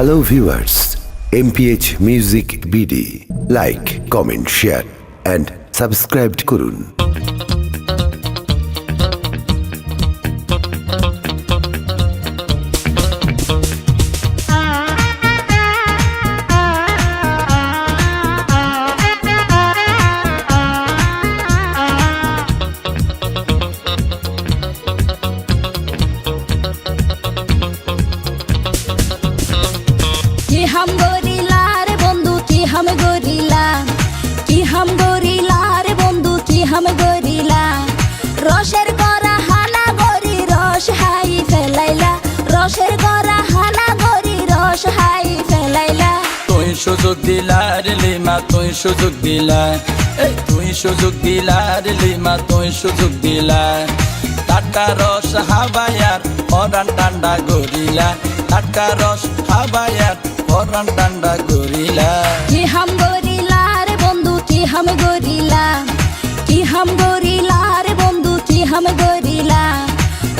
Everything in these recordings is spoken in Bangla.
Hello viewers MPH music BD like comment share and subscribe করুন। হাম গরিলা রে বন্ধু, কি হাম গরিলা? কি হাম গরিলা রে বন্ধু, কি হাম গরিলা? রসের গড়া হানা গরি রস হাই ফেলাইলা। রসের গড়া হানা গরি রস হাই ফেলাইলা। তুই সুযোগ দিলা রে লিমা তুই সুযোগ দিলা তুই সুযোগ দিলা রে লিমা তুই সুযোগ দিলা টাটকা রস হাবায়ার পরান টান্ডা গরিলা। টাটকা রস হাবায়ার পরান টান্ডা গরিলা। কি হাম গরিলা রে বন্ধু কি হাম গরিলা? কি হাম গরিলা রে বন্ধু কি হাম গরিলা?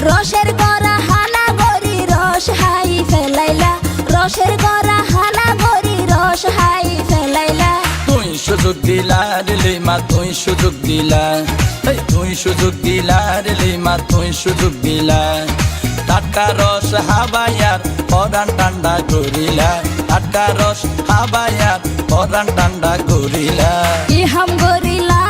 রসের গড়া হানা গরি রস হাই ফেলাইলা। রসের গড়া হানা গরি রস হাই ফেলাইলা। তুই সুযোগ দিলা রে লিমা তুই সুযোগ দিলা। তুই সুযোগ দিলা রে লিমা তুই সুযোগ দিলা। টাটকা রস হাবায়ার পরান টান্ডা গরিলা। টাটকা রস হাবায়ার পরান টান্ডা গরিলা ইহাম গরিলা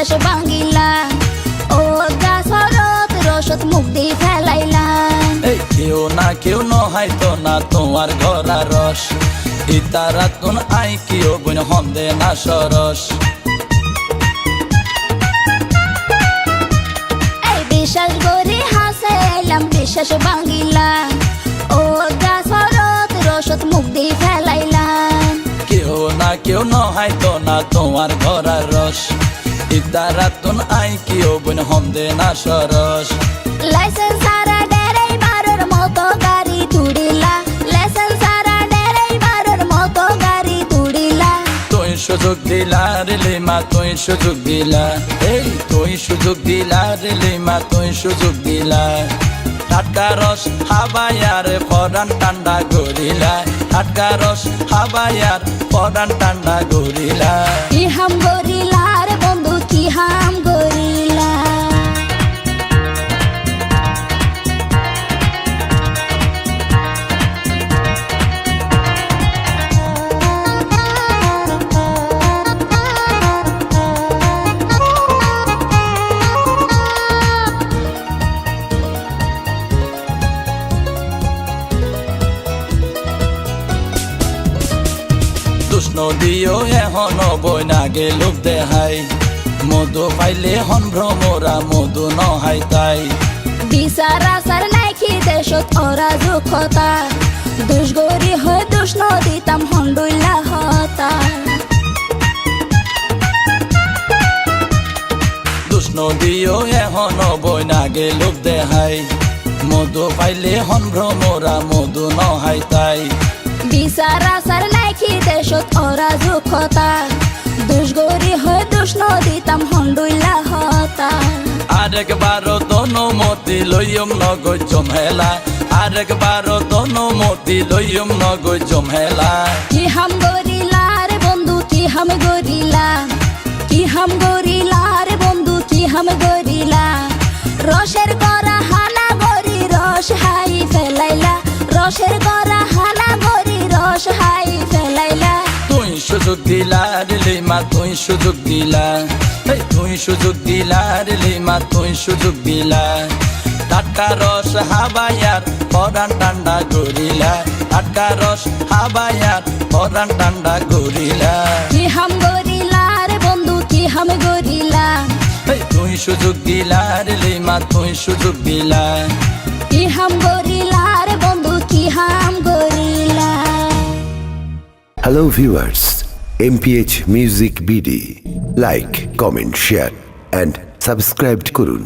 বিশ্বাস ভাঙিলা ও গাছরত রসত মুখ দিয়ে ফেলাইলাম এই কেউ না কেউ নহাইতো না তোমার ঘরা রস। ইতারা তুন আই কেউ বুন হন্দে না সরস। এই বিশ্বাস করে হাসাইলাম বিশ্বাস ভাঙিলা ও গাছরত রসত মুখ দিয়ে ফেলাইলাম কেউ না কেউ নহাইতো না তোমার ঘরা রস। ইতারা তুন আই কেউ বুন হন্দে না সরস। লাইসেন্স সারা ড্রাইভারের মতো গাড়ি তুড়িলা। লাইসেন্স সারা ড্রাইভারের মতো গাড়ি তুড়িলা। তুই সুযোগ দিলা রে লিমা তুই সুযোগ দিলা। এই তুই সুযোগ দিলা রে লিমা তুই সুযোগ দিলা। টাটকা রস হাবায়ার পরান টান্ডা গরিলা টাটকা রস হাবায়ার পরান টান্ডা গরিলা কি দুষ্ণ দিও এহনো বই না গেলুক দেহাই। মধু পাইলে হন ভ্রমরা মধু নহাই তাই। বিচার আসার নাইকি দেশত দুঃখতা। দুষ গরি হয়ে দুষ নদিতাম হন্ডুইলা হতা। দুষ্ণ দিও এহনো বই না গেলুক দেহাই। মধু পাইলে হন ভ্রমরা মধু নহাই তাই। বিচার আসার দুঃখতা দুষ গরি হয়ে দুষ নদিতাম হন্ডুইলা হতা। আরেকবার দনো মতি লইয়ম নগৈ জমহেলা আরেকবার দনো মতি লইয়ম নগৈ জমহেলা কি হাম গরিলা রে বন্ধু কি হাম গরিলা? কি হাম গরিলা রে বন্ধু কি হাম গরিলা? রসের গড়া হানা গরি রস হাই ফেলাইলা। রসের গড়া সুযোগ দিলা রে লিমা তুই সুযোগ দিলা। এই তুই সুযোগ দিলা রে লিমা তুই সুযোগ দিলা। টাটকা রস হাবায়ার পরান টান্ডা গরিলা টাটকা রস হাবায়ার পরান টান্ডা গরিলা কি হাম গরিলা রে বন্ধু কি হাম গরিলা? এই তুই সুযোগ দিলা রে লিমা তুই সুযোগ দিলা। কি হাম গরিলা রে বন্ধু কি হাম gorilla? Hello viewers MPH music BD like comment share and subscribe করুন।